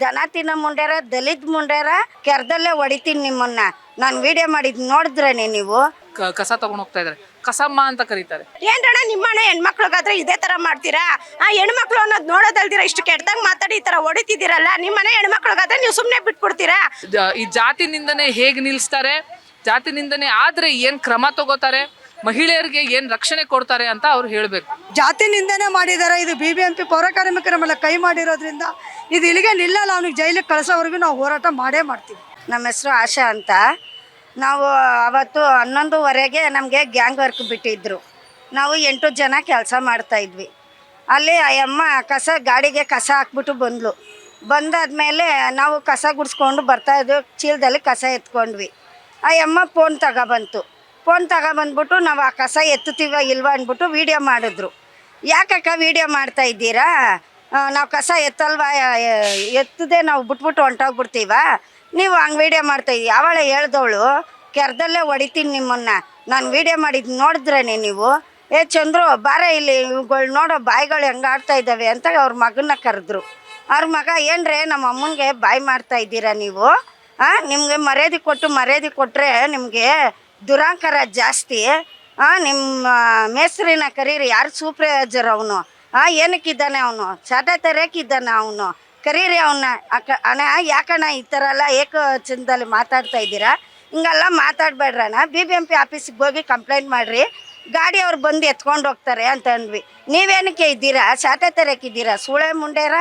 ದನ ತಿನ್ನ ಮುಂಡ್ಯಾರ ದಲಿತ ಮುಂಡ್ಯಾರ ಕೆರ್ದಲ್ಲೇ ಹೊಡಿತೀನಿ ನಿಮ್ಮನ್ನ. ನಾನು ವಿಡಿಯೋ ಮಾಡಿದ್ ನೋಡಿದ್ರೇನೆ ನೀವು? ಕ- ಕಸ ತಗೊಂಡ್ ಹೋಗ್ತಾ ಇದಾರೆ. ಕಸಮ್ಮ ಅಂತ ಕರೀತಾರೆ. ಏನ್ರಣ ನಿಮ್ಮಣ್ಣ ಹೆಣ್ಮಕ್ಳಿಗಾದ್ರೆ ಇದೇ ತರ ಮಾಡ್ತೀರಾ? ಆ ಹೆಣ್ಮಕ್ಳು ಅನ್ನೋದು ನೋಡೋದಲ್ದಿರ ಇಷ್ಟು ಕೆಟ್ಟದಾಗ ಮಾತಾಡಿ ಈ ತರ ಹೊಡಿತಿದ್ದೀರಲ್ಲ? ನಿಮ್ಮನೆ ಹೆಣ್ಮಕ್ಳಿಗಾದ್ರೆ ನೀವು ಸುಮ್ಮನೆ ಬಿಟ್ಬಿಡ್ತೀರಾ? ಜ- ಈ ಜಾತಿ ಹೇಗೆ ಹೇಗ್ ನಿಲ್ಲಿಸ್ತಾರೆ ಜಾತಿ ನಿಂದನೆ ಆದ್ರೆ ಏನ್ ಕ್ರಮ ತಗೋತಾರೆ? ಮಹಿಳೆಯರಿಗೆ ಏನ್ ರಕ್ಷಣೆ ಕೊಡ್ತಾರೆ ಅಂತ ಅವ್ರು ಹೇಳ್ಬೇಕು. ಜಾತಿ ನಿಂದನೆ ಮಾಡಿದ್ದಾರೆ ಇದು ಬಿ ಬಿ ಎಂ ಪಿ ಪೌರ ಕಾರ್ಮಿಕರ ಮೇಲೆ ಕೈ ಮಾಡಿರೋದ್ರಿಂದ ಇದು ಇಲ್ಲಿಗೆ ನಿಲ್ಲಲ್ಲ ಅವ್ನಿಗೆ ಜೈಲಿಗೆ ಕಳಿಸೋವರೆಗೂ ನಾವು ಹೋರಾಟ ಮಾಡೇ ಮಾಡ್ತೀವಿ. ನಮ್ಮ ಹೆಸರು ಆಶಾ ಅಂತ. ನಾವು ಅವತ್ತು ಹನ್ನೊಂದುವರೆಗೆ ನಮಗೆ ಗ್ಯಾಂಗ್ ವರ್ಕ್ ಬಿಟ್ಟಿದ್ರು. ನಾವು ಎಂಟು ಜನ ಕೆಲಸ ಮಾಡ್ತಾ ಇದ್ವಿ. ಅಲ್ಲಿ ಆ ಅಮ್ಮ ಕಸ ಗಾಡಿಗೆ ಕಸ ಹಾಕ್ಬಿಟ್ಟು ಬಂದ್ಲು. ಬಂದಾದ್ಮೇಲೆ ನಾವು ಕಸ ಗುಡಿಸ್ಕೊಂಡು ಬರ್ತಾ ಇದ್ವಿ ಚೀಲದಲ್ಲಿ ಕಸ ಎತ್ಕೊಂಡ್ವಿ. ಆ ಅಮ್ಮ ಫೋನ್ ತಗೊಬಂತು. ಫೋನ್ ತಗೊಬಂದ್ಬಿಟ್ಟು ನಾವು ಆ ಕಸ ಎತ್ತುತ್ತೀವ ಇಲ್ವಾ ಅಂದ್ಬಿಟ್ಟು ವೀಡಿಯೋ ಮಾಡಿದ್ರು. ಯಾಕಕ್ಕ ವೀಡಿಯೋ ಮಾಡ್ತಾ ಇದ್ದೀರಾ? ನಾವು ಕಸ ಎತ್ತಲ್ವಾ? ಎತ್ತದೆ ನಾವು ಬಿಟ್ಬಿಟ್ಟು ಹೊಂಟೋಗ್ಬಿಡ್ತೀವ? ನೀವು ಹಂಗೆ ವೀಡಿಯೋ ಮಾಡ್ತಾ ಇದ್ದೀವಿ ಅವಳೆ ಹೇಳ್ದವಳು, ಕೆರ್ದಲ್ಲೇ ಹೊಡಿತೀನಿ ನಿಮ್ಮನ್ನ. ನಾನು ವೀಡಿಯೋ ಮಾಡಿದ್ದು ನೋಡಿದ್ರೇನೆ ನೀವು? ಏ ಚಂದ್ರು, ಬಾರ ಇಲ್ಲಿ ಇವುಗಳು ನೋಡೋ ಬಾಯಿಗಳು ಹೆಂಗೆ ಆಡ್ತಾ ಇದ್ದಾವೆ ಅಂತ ಅವ್ರ ಮಗನ್ನ ಕರೆದ್ರು. ಅವ್ರ ಮಗ, ಏನ್ರೆ ನಮ್ಮ ಅಮ್ಮನಿಗೆ ಬಾಯಿ ಮಾಡ್ತಾ ಇದ್ದೀರಾ ನೀವು? ಹಾಂ ನಿಮಗೆ ಮರ್ಯಾದೆ ಕೊಟ್ಟು ಮರ್ಯಾದೆ ಕೊಟ್ಟರೆ ನಿಮಗೆ ದುರಾಂಕಾರ ಜಾಸ್ತಿ ನಿಮ್ಮ ಮೇಸ್ರಿನ ಕರೀರಿ. ಯಾರು ಸೂಪ್ರೈವೈಸರ್ ಅವನು? ಏನಕ್ಕಿದ್ದಾನೆ ಅವನು? ಚಾಟ ತೆರೆಯಕ್ಕಿದ್ದಾನೆ ಅವನು? ಕರೀರಿ ಅವನ್ನ ಅಕ್ಕ ಅಣ್ಣ, ಯಾಕಣ್ಣ ಈ ಥರ ಎಲ್ಲ ಏಕ ಚಂದಲ್ಲಿ ಮಾತಾಡ್ತಾ ಇದ್ದೀರಾ? ಹಿಂಗೆಲ್ಲ ಮಾತಾಡ್ಬೇಡ್ರಣ್ಣ. ಬಿ ಬಿ ಎಂ ಪಿ ಆಫೀಸಿಗೆ ಹೋಗಿ ಕಂಪ್ಲೇಂಟ್ ಮಾಡಿರಿ. ಗಾಡಿ ಅವ್ರು ಬಂದು ಎತ್ಕೊಂಡು ಹೋಗ್ತಾರೆ ಅಂತ ಅಂದ್ವಿ. ನೀವೇನಕ್ಕೆ ಇದ್ದೀರಾ? ಶಾಟ ತೆರಕ್ಕಿದ್ದೀರಾ ಸೂಳೆ ಮುಂಡೇರ?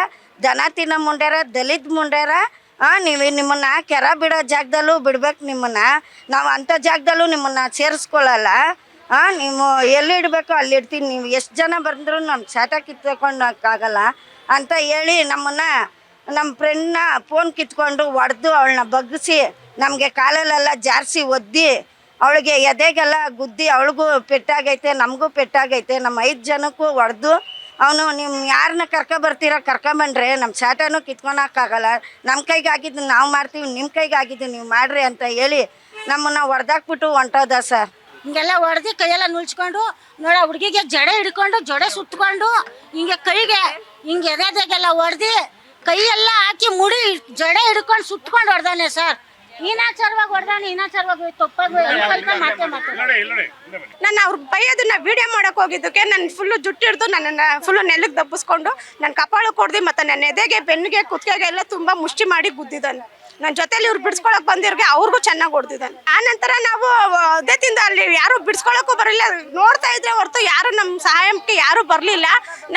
ದನ ತಿನ್ನೋ ಮುಂಡೇರ? ದಲಿತ ಮುಂಡ್ಯಾರ ಹಾಂ ನೀವು ನಿಮ್ಮನ್ನ ಕೆರ ಬಿಡೋ ಜಾಗದಲ್ಲೂ ಬಿಡ್ಬೇಕು ನಿಮ್ಮನ್ನ. ನಾವು ಅಂಥ ಜಾಗದಲ್ಲೂ ನಿಮ್ಮನ್ನ ಸೇರಿಸ್ಕೊಳ್ಳಲ್ಲ ಹಾಂ ನೀವು ಎಲ್ಲಿ ಇಡಬೇಕು ಅಲ್ಲಿ ಇಡ್ತೀನಿ. ನೀವು ಎಷ್ಟು ಜನ ಬಂದರೂ ನಮ್ಮ ಶಾಟ ಕಿತ್ಕೊಂಡಕ್ಕಾಗಲ್ಲ ಅಂತ ಹೇಳಿ ನಮ್ಮನ್ನ ನಮ್ಮ ಫ್ರೆಂಡ್ನ ಫೋನ್ ಕಿತ್ಕೊಂಡು ಹೊಡೆದು ಅವಳನ್ನ ಬಗ್ಗಿಸಿ, ನಮಗೆ ಕಾಲಲ್ಲೆಲ್ಲ ಜಾರಿಸಿ ಒದ್ದಿ, ಅವಳಿಗೆ ಎದೆಗೆಲ್ಲ ಗುದ್ದಿ ಅವಳಿಗೂ ಪೆಟ್ಟಾಗೈತೆ, ನಮಗೂ ಪೆಟ್ಟಾಗೈತೆ ನಮ್ಮ ಐದು ಜನಕ್ಕೂ ಹೊಡೆದು ಅವನು ನೀವು ಯಾರನ್ನ ಕರ್ಕೊ ಬರ್ತೀರಾ ಕರ್ಕೊಂಬಂಡ್ರೆ ನಮ್ಮ ಶಾಟನೂ ಕಿತ್ಕೊಳಕ್ಕಾಗಲ್ಲ ನಮ್ಮ ಕೈಗೆ ಆಗಿದ್ದು ನಾವು ಮಾಡ್ತೀವಿ ನಿಮ್ಮ ಕೈಗೆ ಆಗಿದ್ದು ನೀವು ಮಾಡ್ರಿ ಅಂತ ಹೇಳಿ ನಮ್ಮನ್ನ ಹೊಡೆದಾಕ್ಬಿಟ್ಟು ಹೊಂಟೋದ ಸರ್ ಹಿಂಗೆಲ್ಲ ಹೊಡೆದು ಕೈಯೆಲ್ಲ ನುಳ್ಸ್ಕೊಂಡು ನೋಡ ಹುಡುಗಿಗೆ ಜಡೆ ಹಿಡ್ಕೊಂಡು ಜಡೆ ಸುತ್ಕೊಂಡು ಹಿಂಗೆ ಕೈಗೆ ಹಿಂಗೆ ಎದೆದೆಗೆಲ್ಲ ಹೊಡೆದು ಕೈಯೆಲ್ಲ ಹಾಕಿ ಮುಡಿ ಜಡೆ ಹಿಡ್ಕೊಂಡು ಸುತ್ಕೊಂಡು ಹೊಡೆದಾನೆ ಸರ್ ಈನಾಚಾರವಾಗಿ ಹೊಡೆದಾನೆ ಈನಾಚಾರವಾಗಿ ತಪ್ಪಾಗಿ ಮಾತೆ ಮಾತಾಡ ವಿಡಿಯೋ ಮಾಡಕ್ ಹೋಗಿದ್ದಕ್ಕೆ ನಾನು ಫುಲ್ಲು ಜುಟ್ಟು ಹಿಡ್ದು ನನ್ನನ್ನು ಫುಲ್ಲು ನೆಲಕ್ಕೆ ದಬ್ಬಿಸ್ಕೊಂಡು ನನ್ನ ಕಪಾಳು ಕೊಡ್ದು ಮತ್ತು ನನ್ನ ಎದೆಗೆ, ಬೆನ್ನಿಗೆ, ಕುತ್ತಿಗೆಗೆ ಎಲ್ಲ ತುಂಬ ಮುಷ್ಟಿ ಮಾಡಿ ಗುದ್ದಿದ್ದಾನೆ. ನನ್ನ ಜೊತೆಲಿ ಇವ್ರು ಬಿಡಿಸ್ಕೊಳಕ್ ಬಂದಿರ್ಗೆ ಅವ್ರಿಗೂ ಚೆನ್ನಾಗಿ ಹೊಡೆದಿದ್ದಾನೆ. ಆ ನಂತರ ನಾವು ಅದೇ ತಿಂದ ಅಲ್ಲಿ ಯಾರು ಬಿಡಿಸ್ಕೊಳಕ್ಕೂ ಬರಲಿಲ್ಲ. ನೋಡ್ತಾ ಇದ್ರೆ ಹೊರತು ಯಾರು ನಮ್ಮ ಸಹಾಯಕ್ಕೆ ಯಾರು ಬರಲಿಲ್ಲ.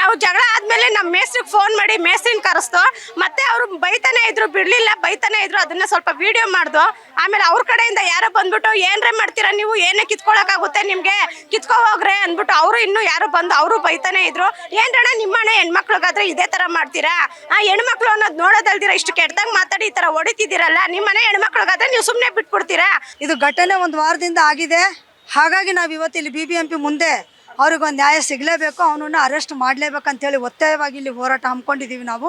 ನಾವು ಜಗಳ ಆದ್ಮೇಲೆ ನಮ್ಮ ಮೇಸ್ರಿಗೆ ಫೋನ್ ಮಾಡಿ ಮೇಸ್ರಿನ ಕರೆಸ್ತು ಮತ್ತೆ ಅವರು ಬೈತಾನೆ ಇದ್ರು, ಬಿಡಲಿಲ್ಲ, ಬೈತಾನೆ ಇದ್ರು, ಅದನ್ನ ಸ್ವಲ್ಪ ವಿಡಿಯೋ ಮಾಡ್ದು. ಆಮೇಲೆ ಅವ್ರ ಕಡೆಯಿಂದ ಯಾರೋ ಬಂದ್ಬಿಟ್ಟು, ಏನ್ರೇ ಮಾಡ್ತೀರಾ ನೀವು? ಏನೇ ಕಿತ್ಕೊಳಕ್ಕಾಗುತ್ತೆ ನಿಮ್ಗೆ? ಕಿತ್ಕೊ ಹೋಗ್ರೆ. ಅಂದ್ಬಿಟ್ಟು ಅವರು ಇನ್ನು ಯಾರು ಬಂದು ಅವರು ಬೈತಾನೆ ಇದ್ರು. ಏನ್ರಣ್ಣ ನಿಮ್ಮ ಅಣ್ಣ ಹೆಣ್ಮಕ್ಳಿಗಾದ್ರೆ ಇದೇ ತರ ಮಾಡ್ತೀರಾ? ಆ, ಹೆಣ್ಮಕ್ಳು ಅನ್ನೋದು ನೋಡೋದಲ್ದಿರ ಇಷ್ಟು ಕೆಟ್ಟದಾಗ ಮಾತಾಡಿ ಈ ತರ ಹೊಡಿತಿದ್ದೀರಲ್ಲ? ನಿಮ್ಮನೆ ಹೆಣ್ಮಕ್ಳಿಗಾದ್ರೆ ನೀವು ಸುಮ್ಮನೆ ಬಿಟ್ಬಿಡ್ತೀರಾ? ಇದು ಘಟನೆ ಒಂದು ವಾರದಿಂದ ಆಗಿದೆ. ಹಾಗಾಗಿ ನಾವು ಇವತ್ತು ಇಲ್ಲಿ ಬಿ ಬಿ ಎಂ ಪಿ ಮುಂದೆ ಅವ್ರಿಗೊಂದು ನ್ಯಾಯ ಸಿಗಲೇಬೇಕು, ಅವನನ್ನು ಅರೆಸ್ಟ್ ಮಾಡಲೇಬೇಕಂತೇಳಿ ಒತ್ತಾಯವಾಗಿ ಇಲ್ಲಿ ಹೋರಾಟ ಹಮ್ಮಿಕೊಂಡಿದ್ದೀವಿ ನಾವು.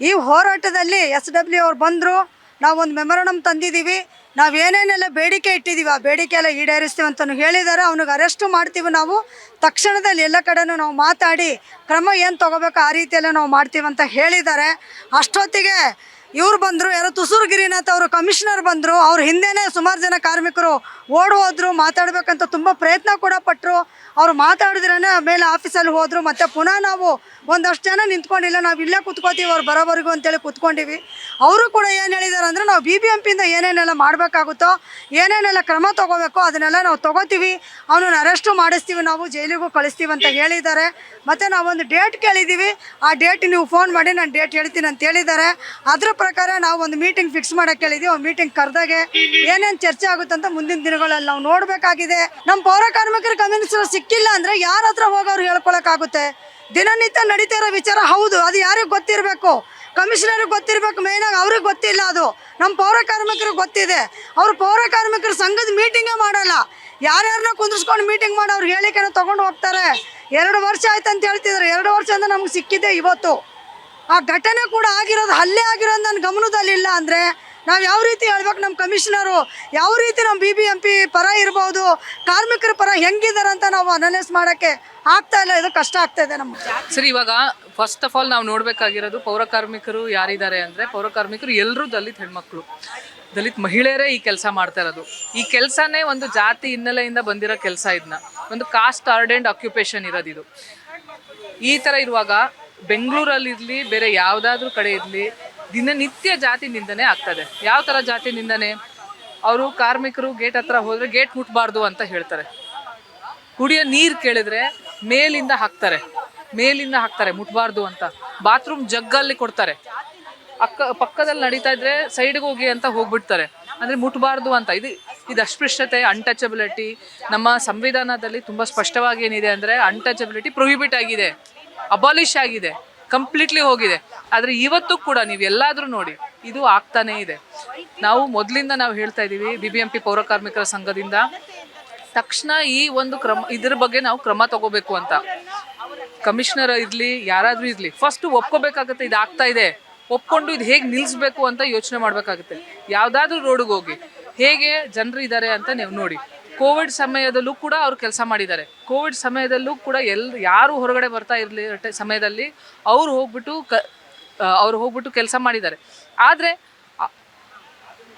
ಈ ಹೋರಾಟದಲ್ಲಿ ಎಸ್ ಡಬ್ಲ್ಯೂ ಅವ್ರು ಬಂದರು ನಾವು ಒಂದು ಮೆಮೊರಂಡಮ್ ತಂದಿದ್ದೀವಿ. ನಾವು ಏನೇನೆಲ್ಲ ಬೇಡಿಕೆ ಇಟ್ಟಿದ್ದೀವಿ, ಆ ಬೇಡಿಕೆ ಎಲ್ಲ ಈಡೇರಿಸ್ತೀವಿ ಅಂತಲೂ ಹೇಳಿದ್ದಾರೆ ಅವ್ನಿಗೆ ಅರೆಸ್ಟು ಮಾಡ್ತೀವಿ ನಾವು. ತಕ್ಷಣದಲ್ಲಿ ಎಲ್ಲ ಕಡೆನೂ ನಾವು ಮಾತಾಡಿ, ಕ್ರಮ ಏನು ತೊಗೋಬೇಕು ಆ ರೀತಿಯೆಲ್ಲ ನಾವು ಮಾಡ್ತೀವಿ ಅಂತ ಹೇಳಿದ್ದಾರೆ ಅಷ್ಟೊತ್ತಿಗೆ ಇವ್ರು ಬಂದರು, ಯಾರೋ ತುಸೂರು ಗಿರಿನಾಥ್ ಅವರು ಕಮಿಷನರ್ ಬಂದರು, ಅವ್ರ ಹಿಂದೆನೇ ಸುಮಾರು ಜನ ಕಾರ್ಮಿಕರು ಓಡ್ ಹೋದ್ರು, ಮಾತಾಡಬೇಕಂತ ತುಂಬ ಪ್ರಯತ್ನ ಕೂಡ ಪಟ್ಟರು ಅವ್ರು ಮಾತಾಡಿದ್ರೇ ಮೇಲೆ ಆಫೀಸಲ್ಲಿ ಹೋದರು, ಮತ್ತು ಪುನಃ ನಾವು ಒಂದಷ್ಟು ಜನ ನಿಂತ್ಕೊಂಡಿಲ್ಲ, ನಾವು ಇಲ್ಲೇ ಕುತ್ಕೋತೀವಿ, ಅವ್ರು ಬರೋವರೆಗೂ ಅಂತೇಳಿ ಕುತ್ಕೊಂಡಿವಿ. ಅವರು ಕೂಡ ಏನು ಹೇಳಿದ್ದಾರೆ ಅಂದರೆ, ನಾವು ಬಿ ಬಿ ಎಂ ಪಿಯಿಂದ ಏನೇನೆಲ್ಲ ಮಾಡಬೇಕಾಗುತ್ತೋ, ಏನೇನೆಲ್ಲ ಕ್ರಮ ತೊಗೋಬೇಕೋ ಅದನ್ನೆಲ್ಲ ನಾವು ತೊಗೋತೀವಿ. ಅವನನ್ನು ಅರೆಸ್ಟು ಮಾಡಿಸ್ತೀವಿ, ನಾವು ಜೈಲಿಗೂ ಕಳಿಸ್ತೀವಿ ಅಂತ ಹೇಳಿದ್ದಾರೆ ಮತ್ತು ನಾವೊಂದು ಡೇಟ್ ಕೇಳಿದ್ದೀವಿ ಆ ಡೇಟ್ ನೀವು ಫೋನ್ ಮಾಡಿ, ನಾನು ಡೇಟ್ ಹೇಳ್ತೀನಿ ಅಂತ ಹೇಳಿದ್ದಾರೆ ಅದ್ರ ಪ್ರಕಾರ ನಾವು ಒಂದು ಮೀಟಿಂಗ್ ಫಿಕ್ಸ್ ಮಾಡಕ್ಕೆ ಹೇಳಿದೀವಿ ಮೀಟಿಂಗ್ ಕರೆದಾಗೆ ಏನೇನು ಚರ್ಚೆ ಆಗುತ್ತೆ ಅಂತ ಮುಂದಿನ ದಿನಗಳಲ್ಲಿ ನಾವು ನೋಡಬೇಕಾಗಿದೆ. ನಮ್ಮ ಪೌರ ಕಾರ್ಮಿಕರ ಕಮ್ಯುನಿಸ್ಟರ್ ಸಿಕ್ಕಿಲ್ಲ ಅಂದರೆ ಯಾರ ಹತ್ರ ಹೋಗೋರು ಹೇಳ್ಕೊಳಕ್ಕಾಗುತ್ತೆ ದಿನನಿತ್ಯ ನಡೀತಾ ಇರೋ ವಿಚಾರ ಹೌದು, ಅದು ಯಾರಿಗೆ ಗೊತ್ತಿರಬೇಕು? ಕಮಿಷನರಿಗೆ ಗೊತ್ತಿರಬೇಕು ಮೇಯ್ನಾಗಿ ಅವ್ರಿಗೆ ಗೊತ್ತಿಲ್ಲ ಅದು. ನಮ್ಮ ಪೌರ ಕಾರ್ಮಿಕರಿಗೆ ಗೊತ್ತಿದೆ. ಅವ್ರು ಪೌರ ಕಾರ್ಮಿಕರ ಸಂಘದ ಮೀಟಿಂಗೇ ಮಾಡಲ್ಲ. ಯಾರ್ಯಾರನ್ನ ಕುಂದಿರ್ಸ್ಕೊಂಡು ಮೀಟಿಂಗ್ ಮಾಡಿ ಅವ್ರು ಹೇಳಿಕೆನ ತೊಗೊಂಡು ಹೋಗ್ತಾರೆ. ಎರಡು ವರ್ಷ ಆಯ್ತು ಅಂತ ಹೇಳ್ತಿದ್ರು. ಎರಡು ವರ್ಷ ಅಂದ್ರೆ ನಮ್ಗೆ ಸಿಕ್ಕಿದೆ ಇವತ್ತು. ಆ ಘಟನೆ ಕೂಡ ಆಗಿರೋದು ಹಲ್ಲೆ ಆಗಿರೋದು ನನ್ನ ಗಮನದಲ್ಲಿಲ್ಲ ಅಂದರೆ ನಾವು ಯಾವ ರೀತಿ ಹೇಳ್ಬೇಕು ನಮ್ಮ ಕಮಿಷನರು? ಯಾವ ರೀತಿ ನಮ್ಮ ಬಿ ಬಿ ಎಂ ಪಿ ಪರ ಇರ್ಬೋದು? ಕಾರ್ಮಿಕರ ಪರ ಹೆಂಗಿದ್ದಾರೆ ಅಂತ ನಾವು ಅನಲೈಸ್ ಮಾಡೋಕ್ಕೆ ಆಗ್ತಾ ಇಲ್ಲ. ಇದು ಕಷ್ಟ ಆಗ್ತಾ ಇದೆ ನಮ್ಗೆ. ಸರಿ, ಇವಾಗ ಫಸ್ಟ್ ಆಫ್ ಆಲ್ ನಾವು ನೋಡಬೇಕಾಗಿರೋದು ಪೌರ ಕಾರ್ಮಿಕರು ಯಾರಿದ್ದಾರೆ ಅಂದರೆ ಪೌರ ಕಾರ್ಮಿಕರು ಎಲ್ಲರೂ ದಲಿತ ಹೆಣ್ಮಕ್ಳು. ದಲಿತ ಮಹಿಳೆಯರೇ ಈ ಕೆಲಸ ಮಾಡ್ತಾ ಇರೋದು. ಈ ಕೆಲಸನೇ ಒಂದು ಜಾತಿ ಹಿನ್ನೆಲೆಯಿಂದ ಬಂದಿರೋ ಕೆಲಸ ಇದನ್ನ ಒಂದು ಕಾಸ್ಟ್ ಆರ್ಡೆಂಡ್ ಆಕ್ಯುಪೇಷನ್ ಇರೋದಿದು. ಈ ಥರ ಇರುವಾಗ ಬೆಂಗಳೂರಲ್ಲಿರಲಿ, ಬೇರೆ ಯಾವುದಾದ್ರೂ ಕಡೆ ಇರಲಿ, ದಿನನಿತ್ಯ ಜಾತಿ ನಿಂದನೆ ಆಗ್ತದೆ. ಯಾವ ಥರ ಜಾತಿ ನಿಂದನೆ ಅವರು ಕಾರ್ಮಿಕರು ಗೇಟ್ ಹತ್ರ ಹೋದರೆ ಗೇಟ್ ಮುಟ್ಬಾರ್ದು ಅಂತ ಹೇಳ್ತಾರೆ. ಕುಡಿಯೋ ನೀರು ಕೇಳಿದ್ರೆ ಮೇಲಿಂದ ಹಾಕ್ತಾರೆ. ಮೇಲಿಂದ ಹಾಕ್ತಾರೆ, ಮುಟ್ಬಾರ್ದು ಅಂತ. ಬಾತ್ರೂಮ್ ಜಗ್ಗಲ್ಲಿ ಕೊಡ್ತಾರೆ. ಅಕ್ಕ, ಪಕ್ಕದಲ್ಲಿ ನಡೀತಾ ಇದ್ರೆ ಸೈಡ್ಗೆ ಹೋಗಿ ಅಂತ ಹೋಗ್ಬಿಡ್ತಾರೆ. ಅಂದರೆ ಮುಟ್ಬಾರ್ದು ಅಂತ. ಇದು ಇದು ಅಸ್ಪೃಶ್ಯತೆ ಅನ್ಟಚಬಿಲಿಟಿ ನಮ್ಮ ಸಂವಿಧಾನದಲ್ಲಿ ತುಂಬ ಸ್ಪಷ್ಟವಾಗಿ ಏನಿದೆ ಅಂದರೆ ಅನ್ಟಚಬಿಲಿಟಿ ಪ್ರೊಹಿಬಿಟ್ ಆಗಿದೆ. ಅಬಾಲಿಷ್ ಆಗಿದೆ ಕಂಪ್ಲೀಟ್ಲಿ ಹೋಗಿದೆ. ಆದರೆ ಇವತ್ತು ಕೂಡ ನೀವು ಎಲ್ಲಾದರೂ ನೋಡಿ, ಇದು ಆಗ್ತಾನೇ ಇದೆ. ನಾವು ಮೊದಲಿಂದ ನಾವು ಹೇಳ್ತಾ ಇದ್ದೀವಿ ಬಿ ಬಿ ಎಂ ಪಿ ಪೌರ ಕಾರ್ಮಿಕರ ಸಂಘದಿಂದ. ತಕ್ಷಣ ಈ ಒಂದು ಕ್ರಮ, ಇದ್ರ ಬಗ್ಗೆ ನಾವು ಕ್ರಮ ತಗೋಬೇಕು ಅಂತ. ಕಮಿಷನರ್ ಇರಲಿ, ಯಾರಾದರೂ ಇರಲಿ ಫಸ್ಟ್ ಒಪ್ಕೋಬೇಕಾಗತ್ತೆ, ಇದು ಆಗ್ತಾ ಇದೆ. ಒಪ್ಕೊಂಡು ಇದು ಹೇಗೆ ನಿಲ್ಲಿಸ್ಬೇಕು ಅಂತ ಯೋಚನೆ ಮಾಡಬೇಕಾಗುತ್ತೆ. ಯಾವುದಾದ್ರೂ ರೋಡಿಗೆ ಹೋಗಿ, ಹೇಗೆ ಜನರು ಇದ್ದಾರೆ ಅಂತ ನೀವು ನೋಡಿ. ಕೋವಿಡ್ ಸಮಯದಲ್ಲೂ ಕೂಡ ಅವ್ರು ಕೆಲಸ ಮಾಡಿದ್ದಾರೆ. ಕೋವಿಡ್ ಸಮಯದಲ್ಲೂ ಕೂಡ ಎಲ್, ಯಾರು ಹೊರಗಡೆ ಬರ್ತಾ ಇರಲಿ ಸಮಯದಲ್ಲಿ ಅವರು ಹೋಗ್ಬಿಟ್ಟು ಕ ಅವ್ರು ಹೋಗ್ಬಿಟ್ಟು ಕೆಲಸ ಮಾಡಿದ್ದಾರೆ. ಆದರೆ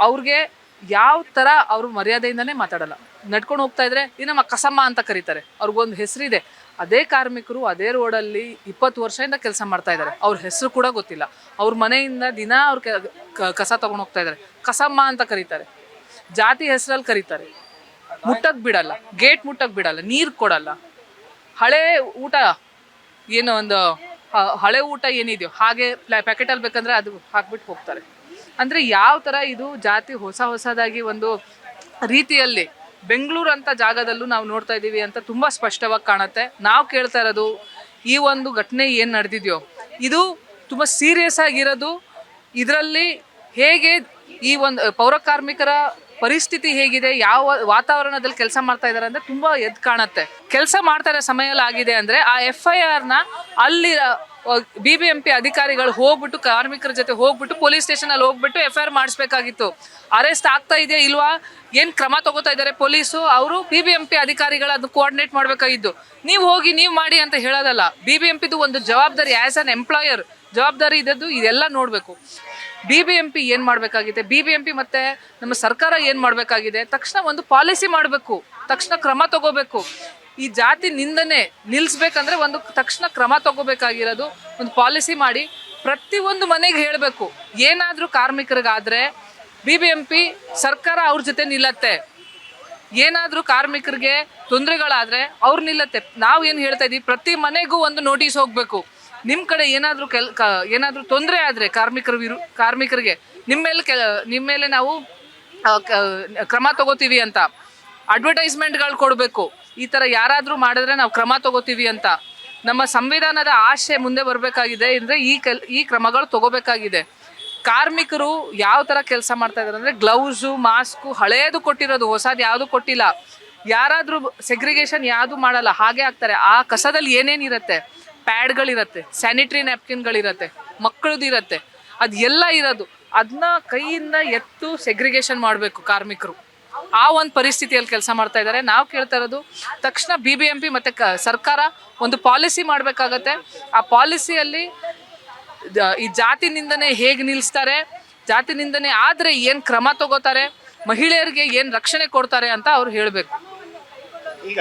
ಅವ್ರಿಗೆ ಯಾವ ಥರ ಅವರು ಮರ್ಯಾದೆಯಿಂದನೇ ಮಾತಾಡಲ್ಲ. ನಡ್ಕೊಂಡು ಹೋಗ್ತಾ ಇದ್ರೆ ನಮ್ಮ ಕಸಮ್ಮ ಅಂತ ಕರೀತಾರೆ. ಅವ್ರಿಗೊಂದು ಹೆಸರಿದೆ. ಅದೇ ಕಾರ್ಮಿಕರು ಅದೇ ರೋಡಲ್ಲಿ ಇಪ್ಪತ್ತು ವರ್ಷದಿಂದ ಕೆಲಸ ಮಾಡ್ತಾ ಇದ್ದಾರೆ. ಅವ್ರ ಹೆಸರು ಕೂಡ ಗೊತ್ತಿಲ್ಲ. ಅವ್ರ ಮನೆಯಿಂದ ದಿನ ಅವ್ರ ಕಸ ತೊಗೊಂಡು ಹೋಗ್ತಾ ಇದ್ದಾರೆ. ಕಸಮ್ಮ ಅಂತ ಕರೀತಾರೆ. ಜಾತಿ ಹೆಸರಲ್ಲಿ ಕರೀತಾರೆ. ಮುಟ್ಟಕ್ ಬಿಡಲ್ಲ, ಗೇಟ್ ಮುಟ್ಟಕ್ ಬಿಡಲ್ಲ, ನೀರು ಕೊಡಲ್ಲ. ಹಳೆ ಊಟ ಏನು ಒಂದು ಹಳೆ ಊಟ ಏನಿದೆಯೋ, ಹಾಗೆ ಪ್ಯಾಕೆಟಲ್ಲಿ ಬೇಕಂದ್ರೆ ಅದು ಹಾಕ್ಬಿಟ್ಟು ಹೋಗ್ತಾರೆ. ಅಂದರೆ ಯಾವ ಥರ ಇದು ಜಾತಿ ಹೊಸ ಹೊಸದಾಗಿ ಒಂದು ರೀತಿಯಲ್ಲಿ ಬೆಂಗಳೂರು ಅಂತ ಜಾಗದಲ್ಲೂ ನಾವು ನೋಡ್ತಾ ಇದ್ದೀವಿ ಅಂತ ತುಂಬ ಸ್ಪಷ್ಟವಾಗಿ ಕಾಣುತ್ತೆ. ನಾವು ಕೇಳ್ತಾ ಇರೋದು, ಈ ಒಂದು ಘಟನೆ ಏನು ನಡೆದಿದೆಯೋ, ಇದು ತುಂಬ ಸೀರಿಯಸ್ ಆಗಿರೋದು, ಇದರಲ್ಲಿ ಹೇಗೆ ಈ ಒಂದು ಪೌರ ಕಾರ್ಮಿಕರ ಪರಿಸ್ಥಿತಿ ಹೇಗಿದೆ, ಯಾವ ವಾತಾವರಣದಲ್ಲಿ ಕೆಲಸ ಮಾಡ್ತಾ ಇದ್ದಾರೆ ಅಂದ್ರೆ ತುಂಬಾ ಎದ್ದು ಕಾಣುತ್ತೆ. ಕೆಲಸ ಮಾಡ್ತಾ ಇರೋ ಸಮಯಲ್ಲಾಗಿದೆ ಆಗಿದೆ ಅಂದ್ರೆ ಆ ಎಫ್ ಐ ಆರ್ನ ಅಲ್ಲಿ ಬಿ ಬಿ ಎಂ ಪಿ ಅಧಿಕಾರಿಗಳು ಹೋಗ್ಬಿಟ್ಟು, ಕಾರ್ಮಿಕರ ಜೊತೆ ಹೋಗ್ಬಿಟ್ಟು, ಪೊಲೀಸ್ ಸ್ಟೇಷನ್ ಅಲ್ಲಿ ಹೋಗ್ಬಿಟ್ಟು ಎಫ್ ಐ ಆರ್ ಮಾಡಿಸ್ಬೇಕಾಗಿತ್ತು. ಅರೆಸ್ಟ್ ಆಗ್ತಾ ಇದೆಯಾ ಇಲ್ವಾ? ಏನು ಕ್ರಮ ತಗೋತಾ ಇದ್ದಾರೆ ಪೊಲೀಸು? ಅವರು ಬಿ ಬಿ ಎಂ ಪಿ ಅಧಿಕಾರಿಗಳು ಅದು ಕೋಆರ್ಡಿನೇಟ್ ಮಾಡಬೇಕಾಗಿದ್ದು. ನೀವು ಹೋಗಿ, ನೀವು ಮಾಡಿ ಅಂತ ಹೇಳೋದಲ್ಲ. ಬಿ ಬಿ ಎಂ ಪಿದು ಒಂದು ಜವಾಬ್ದಾರಿ ಆಸ್ ಅನ್ ಎಂಪ್ಲಾಯರ್ ಜವಾಬ್ದಾರಿ ಇದ್ದದ್ದು ಇದೆಲ್ಲ ನೋಡಬೇಕು. ಬಿ ಬಿ ಎಂ ಪಿ ಏನು ಮಾಡಬೇಕಾಗಿದೆ? ಬಿ ಬಿ ಎಂ ಪಿ ಮತ್ತು ನಮ್ಮ ಸರ್ಕಾರ ಏನು ಮಾಡಬೇಕಾಗಿದೆ? ತಕ್ಷಣ ಒಂದು ಪಾಲಿಸಿ ಮಾಡಬೇಕು. ತಕ್ಷಣ ಕ್ರಮ ತಗೋಬೇಕು. ಈ ಜಾತಿ ನಿಂದನೆ ನಿಲ್ಲಿಸ್ಬೇಕಂದ್ರೆ ಒಂದು ತಕ್ಷಣ ಕ್ರಮ ತಗೋಬೇಕಾಗಿರೋದು, ಒಂದು ಪಾಲಿಸಿ ಮಾಡಿ ಪ್ರತಿಯೊಂದು ಮನೆಗೆ ಹೇಳಬೇಕು. ಏನಾದರೂ ಕಾರ್ಮಿಕರಿಗಾದರೆ ಬಿ ಬಿ ಎಂ ಪಿ ಸರ್ಕಾರ ಅವ್ರ ಜೊತೆ ನಿಲ್ಲತ್ತೆ. ಏನಾದರೂ ಕಾರ್ಮಿಕರಿಗೆ ತೊಂದರೆಗಳಾದರೆ ಅವ್ರು ನಿಲ್ಲತ್ತೆ. ನಾವು ಏನು ಹೇಳ್ತಾ ಇದ್ದೀವಿ ಪ್ರತಿ ಮನೆಗೂ ಒಂದು ನೋಟಿಸ್ ಹೋಗಬೇಕು. ನಿಮ್ಮ ಕಡೆ ಏನಾದರೂ ಕೆಲ್ ಏನಾದರೂ ತೊಂದರೆ ಆದರೆ ಕಾರ್ಮಿಕರು ವಿರು, ಕಾರ್ಮಿಕರಿಗೆ ನಿಮ್ಮ ಮೇಲೆ ಕೆ ನಿಮ್ಮ ಮೇಲೆ ನಾವು ಕ್ರಮ ತಗೋತೀವಿ ಅಂತ. ಅಡ್ವರ್ಟೈಸ್ಮೆಂಟ್ಗಳು ಕೊಡಬೇಕು. ಈ ಥರ ಯಾರಾದರೂ ಮಾಡಿದ್ರೆ ನಾವು ಕ್ರಮ ತಗೋತೀವಿ ಅಂತ. ನಮ್ಮ ಸಂವಿಧಾನದ ಆಶೆ ಮುಂದೆ ಬರಬೇಕಾಗಿದೆ ಅಂದರೆ ಈ ಕೆಲ್, ಈ ಕ್ರಮಗಳು ತಗೋಬೇಕಾಗಿದೆ. ಕಾರ್ಮಿಕರು ಯಾವ ಥರ ಕೆಲಸ ಮಾಡ್ತಾ ಇದ್ದಾರೆ ಅಂದರೆ ಗ್ಲೌಸು, ಮಾಸ್ಕು ಹಳೇದು ಕೊಟ್ಟಿರೋದು, ಹೊಸದು ಯಾವುದು ಕೊಟ್ಟಿಲ್ಲ. ಯಾರಾದರೂ ಸೆಗ್ರಿಗೇಷನ್ ಯಾವುದು ಮಾಡಲ್ಲ, ಹಾಗೆ ಆಗ್ತಾರೆ. ಆ ಕಸದಲ್ಲಿ ಏನೇನಿರುತ್ತೆ ಪ್ಯಾಡ್ಗಳಿರತ್ತೆ, ಸ್ಯಾನಿಟ್ರಿ ಇರತ್ತೆ. ಅದು ಎಲ್ಲ ಇರೋದು. ಅದನ್ನ ಕೈಯಿಂದ ಎತ್ತು ಸೆಗ್ರಿಗೇಷನ್ ಮಾಡಬೇಕು ಕಾರ್ಮಿಕರು. ಆ ಒಂದು ಪರಿಸ್ಥಿತಿಯಲ್ಲಿ ಕೆಲಸ ಮಾಡ್ತಾ ಇದ್ದಾರೆ ನಾವು ಕೇಳ್ತಾ ಇರೋದು ತಕ್ಷಣ ಬಿ ಬಿ ಎಂ ಪಿ ಮತ್ತು ಕ ಸರ್ಕಾರ ಒಂದು ಪಾಲಿಸಿ ಮಾಡಬೇಕಾಗತ್ತೆ. ಆ ಪಾಲಿಸಿಯಲ್ಲಿ ಈ ಜಾತಿ ನಿಂದನೆ ಹೇಗೆ ನಿಲ್ಲಿಸ್ತಾರೆ ಜಾತಿ ನಿಂದನೆ ಆದರೆ ಏನು ಕ್ರಮ ತಗೋತಾರೆ ಮಹಿಳೆಯರಿಗೆ ಏನು ರಕ್ಷಣೆ ಕೊಡ್ತಾರೆ ಅಂತ ಅವ್ರು ಹೇಳಬೇಕು. ಈಗ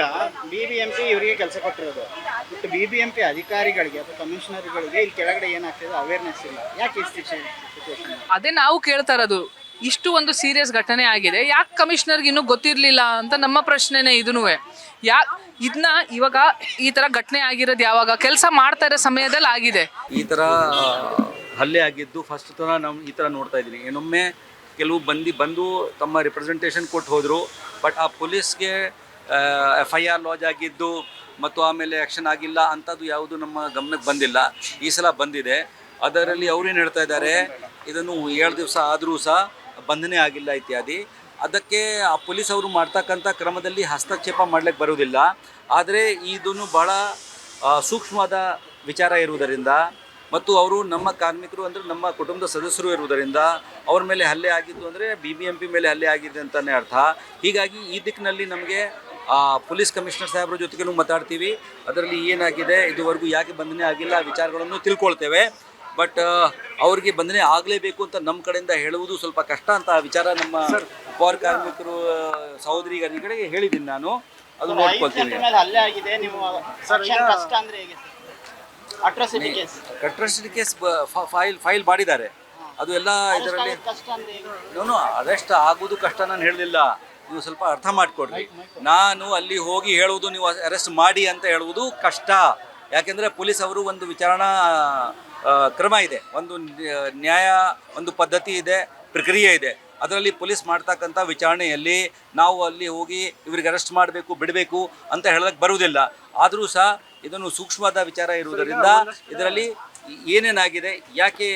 ಬಿ ಬಿ ಎಂ ಪಿ ಇವರಿಗೆ ಕೆಲಸ ಕೊಟ್ಟಿರೋದು. ಮತ್ತು ಬಿ ಬಿ ಎಂ ಪಿ ಅಧಿಕಾರಿಗಳಿಗೆ ಅಥವಾ ಕಮಿಷನರ್ಗಳಿಗೆ ಇಲ್ಲಿ ಕೆಳಗಡೆ ಏನಾಗ್ತಿದೆ? ಅವೇರ್ನೆಸ್ ಇಲ್ಲ. ಯಾಕೆ ಅದೇ ನಾವು ಕೇಳ್ತಾ ಇರೋದು. ಇಷ್ಟು ಒಂದು ಸೀರಿಯಸ್ ಘಟನೆ ಆಗಿದೆ. ಯಾಕೆ ಕಮಿಷನರ್ಗೆ ಇನ್ನೂ ಗೊತ್ತಿರಲಿಲ್ಲ ಅಂತ ನಮ್ಮ ಪ್ರಶ್ನೆನೇ ಇದೂ ಯಾ ಇದನ್ನ ಇವಾಗ ಈ ಥರ ಘಟನೆ ಆಗಿರೋದು ಯಾವಾಗ? ಕೆಲಸ ಮಾಡ್ತಾ ಇರೋ ಸಮಯದಲ್ಲಿ ಆಗಿದೆ. ಈ ಥರ ಹಲ್ಲೆ ಆಗಿದ್ದು ಫಸ್ಟ್ ಥರ ನಾವು ಈ ಥರ ನೋಡ್ತಾ ಇದ್ದೀನಿ. ಏನೊಮ್ಮೆ ಕೆಲವು ಬಂದು ಬಂದು ತಮ್ಮ ರಿಪ್ರೆಸೆಂಟೇಷನ್ ಕೊಟ್ಟು ಹೋದರು ಬಟ್ ಆ ಪೊಲೀಸ್ಗೆ ಎಫ್ ಐ ಆರ್ ಲಾಜ್ ಆಗಿದ್ದು, ಮತ್ತು ಆಮೇಲೆ ಆ್ಯಕ್ಷನ್ ಆಗಿಲ್ಲ ಅಂಥದ್ದು ಯಾವುದು ನಮ್ಮ ಗಮನಕ್ಕೆ ಬಂದಿಲ್ಲ. ಈ ಸಲ ಬಂದಿದೆ. ಅದರಲ್ಲಿ ಅವ್ರೇನು ಹೇಳ್ತಾ ಇದ್ದಾರೆ, ಇದನ್ನು ಏಳು ದಿವಸ ಆದರೂ ಸಹ ಬಂಧನೆ ಆಗಿಲ್ಲ ಇತ್ಯಾದಿ. ಅದಕ್ಕೆ ಆ ಪೊಲೀಸ್ ಅವರು ಮಾಡ್ತಕ್ಕಂಥ ಕ್ರಮದಲ್ಲಿ ಹಸ್ತಕ್ಷೇಪ ಮಾಡಲಿಕ್ಕೆ ಬರುವುದಿಲ್ಲ. ಆದರೆ ಇದನ್ನು ಬಹಳ ಸೂಕ್ಷ್ಮವಾದ ವಿಚಾರ ಇರುವುದರಿಂದ ಮತ್ತು ಅವರು ನಮ್ಮ ಕಾರ್ಮಿಕರು ಅಂದರೆ ನಮ್ಮ ಕುಟುಂಬದ ಸದಸ್ಯರು ಇರುವುದರಿಂದ ಅವ್ರ ಮೇಲೆ ಹಲ್ಲೆ ಆಗಿದ್ದು ಅಂದರೆ ಬಿ ಬಿ ಎಂ ಪಿ ಮೇಲೆ ಹಲ್ಲೆ ಆಗಿದೆ ಅಂತಲೇ ಅರ್ಥ. ಹೀಗಾಗಿ ಈ ದಿಕ್ಕಿನಲ್ಲಿ ನಮಗೆ ಪೊಲೀಸ್ ಕಮಿಷನರ್ ಸಾಹೇಬ್ರ ಜೊತೆಗೂ ಮಾತಾಡ್ತೀವಿ. ಅದರಲ್ಲಿ ಏನಾಗಿದೆ, ಇದುವರೆಗೂ ಯಾಕೆ ಬಂಧನೆ ಆಗಿಲ್ಲ, ವಿಚಾರಗಳನ್ನು ತಿಳ್ಕೊಳ್ತೇವೆ. ಬಟ್ ಅವ್ರಿಗೆ ಬಂದನೆ ಆಗಲೇಬೇಕು ಅಂತ ನಮ್ಮ ಕಡೆಯಿಂದ ಹೇಳುವುದು ಸ್ವಲ್ಪ ಕಷ್ಟ ಅಂತ ಆ ವಿಚಾರ ನಮ್ಮ ಪೌರ ಕಾರ್ಮಿಕರು ಸಹೋದರಿಗರಿಗೆ ಹೇಳಿದ್ದೀನಿ ನಾನು. ಅದು ನೋಡ್ಕೊಳ್ತೀನಿ. ಅಟ್ರಾಸಿಟಿ ಕೇಸ್ ಫೈಲ್ ಫೈಲ್ ಮಾಡಿದ್ದಾರೆ. ಅದು ಎಲ್ಲ ಇದರಲ್ಲಿ ನಾನು ಅರೆಸ್ಟ್ ಆಗೋದು ಕಷ್ಟ ನಾನು ಹೇಳಲಿಲ್ಲ. ನೀವು ಸ್ವಲ್ಪ ಅರ್ಥ ಮಾಡಿಕೊಡ್ರಿ. ನಾನು ಅಲ್ಲಿ ಹೋಗಿ ಹೇಳುವುದು ನೀವು ಅರೆಸ್ಟ್ ಮಾಡಿ ಅಂತ ಹೇಳುವುದು ಕಷ್ಟ. ಯಾಕೆಂದರೆ ಪೊಲೀಸ್ ಅವರು ಒಂದು ವಿಚಾರಣಾ ಕ್ರಮ ಇದೆ. ಒಂದು ನ್ಯಾಯ ಒಂದು ಪದ್ಧತಿ ಇದೆ ಪ್ರಕ್ರಿಯೆ ಇದೆ. ಅದರಲ್ಲಿ ಪೊಲೀಸ್ ಮಾಡ್ತಕ್ಕಂಥ ವಿಚಾರಣೆಯಲ್ಲಿ ನಾವು ಅಲ್ಲಿ ಹೋಗಿ ಇವ್ರಿಗೆ ಅರೆಸ್ಟ್ ಮಾಡಬೇಕು ಬಿಡಬೇಕು ಅಂತ ಹೇಳೋಕ್ಕೆ ಬರುವುದಿಲ್ಲ. ಆದರೂ ಸಹ ಇದನ್ನು ಸೂಕ್ಷ್ಮವಾದ ವಿಚಾರ ಇರುವುದರಿಂದ ಇದರಲ್ಲಿ ಏನೇನಾಗಿದೆ, ಯಾಕೆ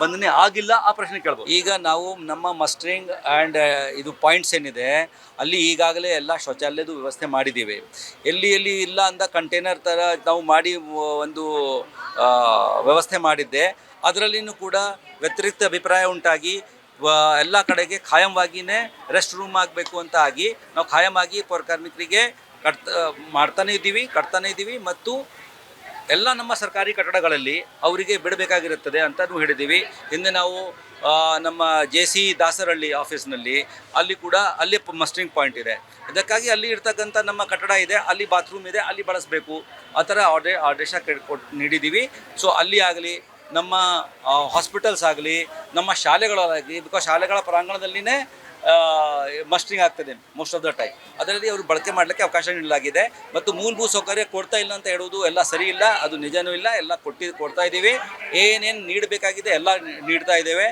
ಬಂದನೆ ಆಗಿಲ್ಲ? ಆ ಪ್ರಶ್ನೆ ಕೇಳ್ಬೋದು. ಈಗ ನಾವು ನಮ್ಮ ಮಸ್ಟ್ರಿಂಗ್ ಆ್ಯಂಡ್ ಇದು ಪಾಯಿಂಟ್ಸ್ ಏನಿದೆ, ಅಲ್ಲಿ ಈಗಾಗಲೇ ಎಲ್ಲ ಶೌಚಾಲಯದ ವ್ಯವಸ್ಥೆ ಮಾಡಿದ್ದೀವಿ. ಎಲ್ಲಿ ಎಲ್ಲಿ ಇಲ್ಲ ಅಂದ ಕಂಟೈನರ್ ಥರ ನಾವು ಮಾಡಿ ಒಂದು ವ್ಯವಸ್ಥೆ ಮಾಡಿದ್ದೆ. ಅದರಲ್ಲಿನೂ ಕೂಡ ವ್ಯತಿರಿಕ್ತ ಅಭಿಪ್ರಾಯ ಉಂಟಾಗಿ ಎಲ್ಲ ಕಡೆಗೆ ಖಾಯಂವಾಗಿಯೇ ರೆಸ್ಟ್ ರೂಮ್ ಆಗಬೇಕು ಅಂತ ಆಗಿ, ನಾವು ಖಾಯಮಾಗಿ ಪೌರ ಕಾರ್ಮಿಕರಿಗೆ ಮಾಡ್ತಾನೇ ಇದ್ದೀವಿ, ಕಟ್ತಾನೇ ಇದ್ದೀವಿ ಮತ್ತು ಎಲ್ಲ ನಮ್ಮ ಸರ್ಕಾರಿ ಕಟ್ಟಡಗಳಲ್ಲಿ ಅವರಿಗೆ ಬಿಡಬೇಕಾಗಿರುತ್ತದೆ ಅಂತಲೂ ಹೇಳಿದ್ದೀವಿ. ಹಿಂದೆ ನಾವು ನಮ್ಮ ಜೆ ಸಿ ದಾಸರಹಳ್ಳಿ ಆಫೀಸ್ನಲ್ಲಿ ಅಲ್ಲಿ ಕೂಡ ಅಲ್ಲಿ ಮಸ್ಟಿಂಗ್ ಪಾಯಿಂಟ್ ಇದೆ. ಅದಕ್ಕಾಗಿ ಅಲ್ಲಿ ಇರ್ತಕ್ಕಂಥ ನಮ್ಮ ಕಟ್ಟಡ ಇದೆ, ಅಲ್ಲಿ ಬಾತ್ರೂಮ್ ಇದೆ, ಅಲ್ಲಿ ಬಳಸಬೇಕು. ಆ ಥರ ಆರ್ಡೇ ಆದೇಶ ಕೊಟ್ಟು ನೀಡಿದ್ದೀವಿ. ಸೊ, ಅಲ್ಲಿ ಆಗಲಿ, ನಮ್ಮ ಹಾಸ್ಪಿಟಲ್ಸ್ ಆಗಲಿ, ನಮ್ಮ ಶಾಲೆಗಳಾಗಲಿ ಬಿಕಾಸ್ ಶಾಲೆಗಳ ಪ್ರಾಂಗಣದಲ್ಲಿನೇ ಮಸ್ಟರಿಂಗ್ ಆಗ್ತದೆ ಮೋಸ್ಟ್ ಆಫ್ ದ ಟೈಮ್ ಅದರಲ್ಲಿ ಅವರು ಬಳಕೆ ಮಾಡಲಿಕ್ಕೆ ಅವಕಾಶ ನೀಡಲಾಗಿದೆ. ಮತ್ತು ಮೂಲಭೂತ ಸೌಕರ್ಯ ಕೊಡ್ತಾ ಇಲ್ಲ ಅಂತ ಹೇಳುವುದು ಎಲ್ಲ ಸರಿ ಇಲ್ಲ, ಅದು ನಿಜನೂ ಇಲ್ಲ, ಎಲ್ಲ ಕೊಟ್ಟಿ, ಕೊಡ್ತಾ ಇದ್ದೀವಿ. ಏನೇನು ನೀಡಬೇಕಾಗಿದೆ ಎಲ್ಲ ನೀಡ್ತಾ ಇದ್ದೇವೆ.